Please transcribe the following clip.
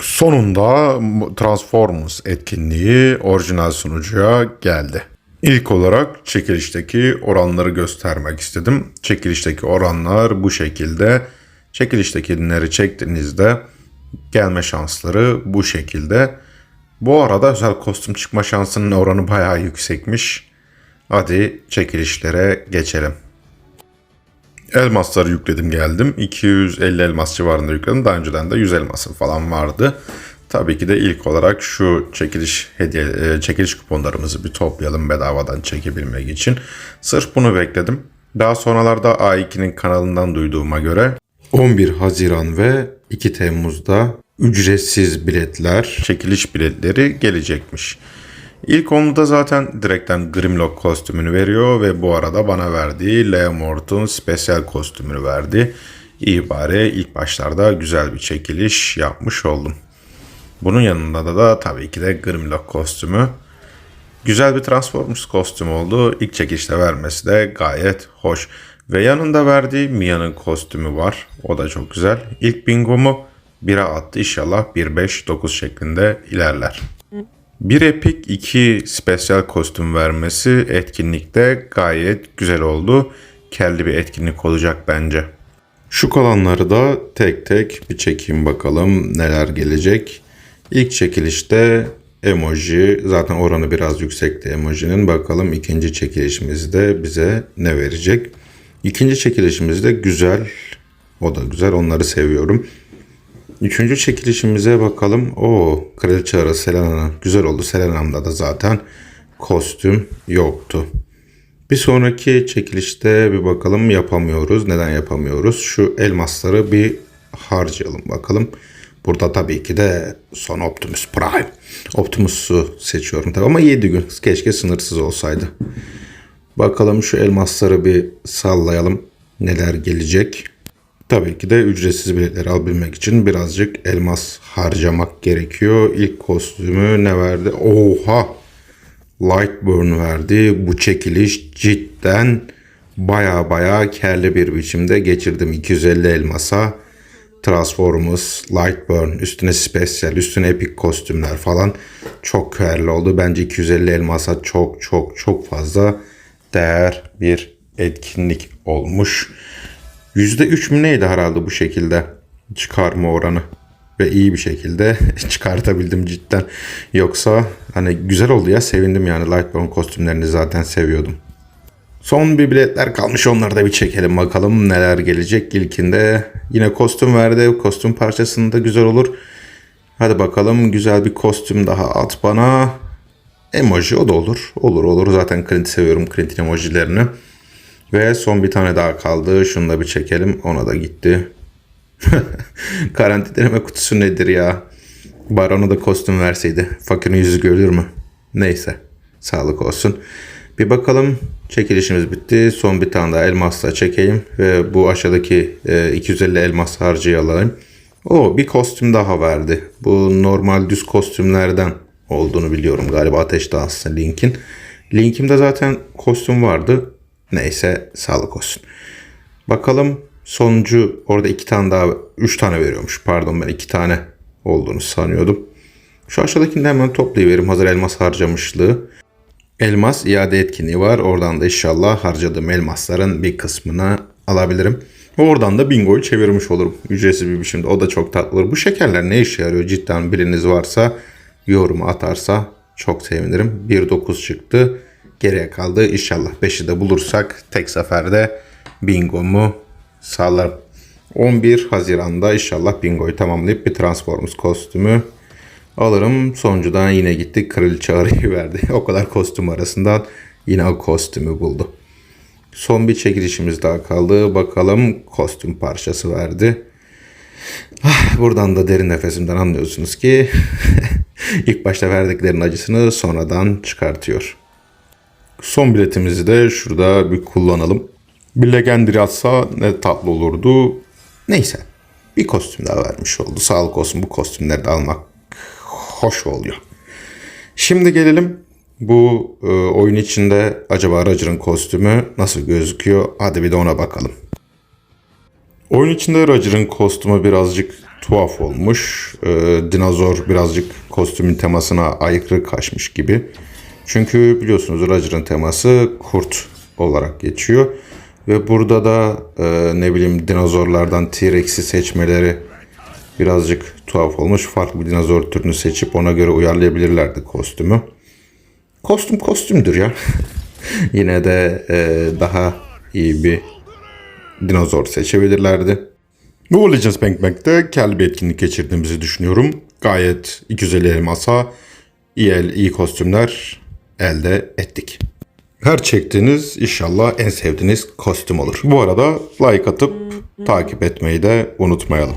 Sonunda Transformers etkinliği orijinal sunucuya geldi. İlk olarak çekilişteki oranları göstermek istedim. Çekilişteki oranlar bu şekilde. Çekiliştekileri çektiğinizde gelme şansları bu şekilde. Bu arada özel kostüm çıkma şansının oranı bayağı yüksekmiş. Hadi çekilişlere geçelim. Elmasları yükledim geldim. 250 elmas civarında yükledim. Daha önceden de 100 elması falan vardı. Tabii ki de ilk olarak şu çekiliş hediye e, çekiliş kuponlarımızı bir toplayalım bedavadan çekebilmek için. Sırf bunu bekledim. Daha sonralarda A2'nin kanalından duyduğuma göre 11 Haziran ve 2 Temmuz'da ücretsiz biletler, çekiliş biletleri gelecekmiş. İlk onda zaten direkten Grimlock kostümünü veriyor ve bu arada bana verdiği Lea Morton spesyal kostümünü verdi. İyi bari ilk başlarda güzel bir çekiliş yapmış oldum. Bunun yanında da, da tabii ki de Grimlock kostümü. Güzel bir Transformers kostümü oldu. İlk çekişte vermesi de gayet hoş. Ve yanında verdiği Mia'nın kostümü var. O da çok güzel. İlk bingomu 1'e attı. İnşallah 1-5-9 şeklinde ilerler. Bir epik iki spesyal kostüm vermesi etkinlikte gayet güzel oldu. Kelli bir etkinlik olacak bence. Şu kalanları da tek tek bir çekeyim bakalım neler gelecek. İlk çekilişte emoji zaten oranı biraz yüksekti emojinin. Bakalım ikinci çekilişimizde bize ne verecek. İkinci çekilişimizde güzel. O da güzel onları seviyorum. Üçüncü çekilişimize bakalım. O Kraliçe Arası Selena'nın güzel oldu. Selena'mda da zaten kostüm yoktu. Bir sonraki çekilişte bir bakalım yapamıyoruz. Neden yapamıyoruz? Şu elmasları bir harcayalım bakalım. Burada tabii ki de son Optimus Prime. Optimus'u seçiyorum tabii ama 7 gün. Keşke sınırsız olsaydı. Bakalım şu elmasları bir sallayalım. Neler gelecek? Tabii ki de ücretsiz biletleri alabilmek için birazcık elmas harcamak gerekiyor. İlk kostümü ne verdi? Oha! Lightburn verdi. Bu çekiliş cidden baya baya kerli bir biçimde geçirdim. 250 elmasa Transformers, Lightburn, üstüne spesyal, üstüne epic kostümler falan çok kerli oldu. Bence 250 elmasa çok çok çok fazla değer bir etkinlik olmuş. %3 mü neydi herhalde bu şekilde çıkarma oranı. Ve iyi bir şekilde çıkartabildim cidden. Yoksa hani güzel oldu ya sevindim yani Lightburn kostümlerini zaten seviyordum. Son bir biletler kalmış onları da bir çekelim bakalım neler gelecek. İlkinde yine kostüm verdi. Kostüm parçasında güzel olur. Hadi bakalım güzel bir kostüm daha at bana. Emoji o da olur. Olur olur zaten Clint'i seviyorum Clint'in emojilerini. Ve son bir tane daha kaldı. Şunu da bir çekelim. Ona da gitti. Karantin deneme kutusu nedir ya? Bari ona da kostüm verseydi. Fakirin yüzü görülür mü? Neyse. Sağlık olsun. Bir bakalım. Çekilişimiz bitti. Son bir tane daha elmasla çekeyim. Ve bu aşağıdaki e, 250 elmas harcayalım. O bir kostüm daha verdi. Bu normal düz kostümlerden olduğunu biliyorum. Galiba Ateş Dansı Link'in. Link'imde zaten kostüm vardı. Neyse sağlık olsun. Bakalım sonuncu orada iki tane daha üç tane veriyormuş. Pardon ben iki tane olduğunu sanıyordum. Şu aşağıdakini de hemen toplayıverim. Hazır elmas harcamışlığı. Elmas iade etkinliği var. Oradan da inşallah harcadığım elmasların bir kısmını alabilirim. Oradan da bingoyu çevirmiş olurum. Ücretsiz bir biçimde. O da çok tatlı olur. Bu şekerler ne işe yarıyor? Cidden biriniz varsa yorumu atarsa çok sevinirim. 1.9 çıktı. Geriye kaldı. İnşallah 5'i de bulursak tek seferde bingomu sağlarım. 11 Haziran'da inşallah bingoyu tamamlayıp bir Transformers kostümü alırım. Sonuncudan yine gitti. Kraliçe arayı verdi. o kadar kostüm arasından yine o kostümü buldu. Son bir çekilişimiz daha kaldı. Bakalım kostüm parçası verdi. Ah, buradan da derin nefesimden anlıyorsunuz ki ilk başta verdiklerinin acısını sonradan çıkartıyor. Son biletimizi de şurada bir kullanalım. Bir legendary atsa ne tatlı olurdu. Neyse. Bir kostüm daha vermiş oldu. Sağlık olsun bu kostümleri de almak hoş oluyor. Şimdi gelelim bu e, oyun içinde acaba Roger'ın kostümü nasıl gözüküyor? Hadi bir de ona bakalım. Oyun içinde Roger'ın kostümü birazcık tuhaf olmuş. Ee, dinozor birazcık kostümün temasına aykırı kaçmış gibi. Çünkü biliyorsunuz Roger'ın teması kurt olarak geçiyor. Ve burada da e, ne bileyim dinozorlardan T-Rex'i seçmeleri birazcık tuhaf olmuş. Farklı bir dinozor türünü seçip ona göre uyarlayabilirlerdi kostümü. Kostüm kostümdür ya. Yine de e, daha iyi bir dinozor seçebilirlerdi. Bu Legends Bank Bank'te kelli bir etkinlik geçirdiğimizi düşünüyorum. Gayet 250 elmasa, iyi el, iyi kostümler elde ettik. Her çektiğiniz inşallah en sevdiğiniz kostüm olur. Bu arada like atıp takip etmeyi de unutmayalım.